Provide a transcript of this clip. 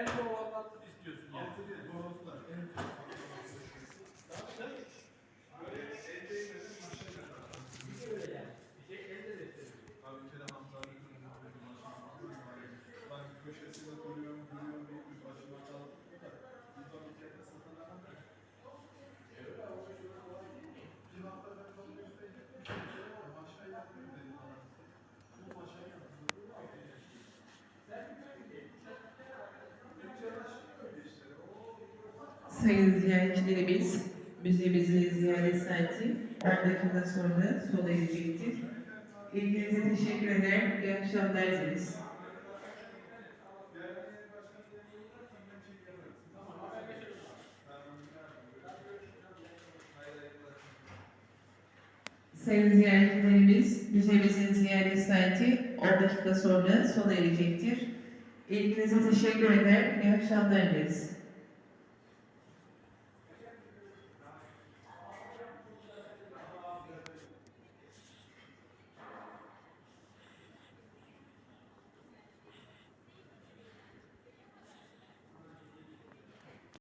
En zor olanlar istiyorsun yani. Altı değil, doğrultular. En Böyle el değmeden maşa yapar. Öyle yani. Bir şey elde de istemiyor. Abi bir kere hamzalı bir maşa Ben köşesinde duruyorum, Sayın ziyaretçilerimiz, müzemizin ziyaret saati 10 dakika sonra sona erecektir. İlginize teşekkür eder, iyi akşamlar dileriz. Sayın ziyaretçilerimiz, müzemizin ziyaret saati 10 dakika sonra sona erecektir. İlginize teşekkür eder, iyi akşamlar dileriz.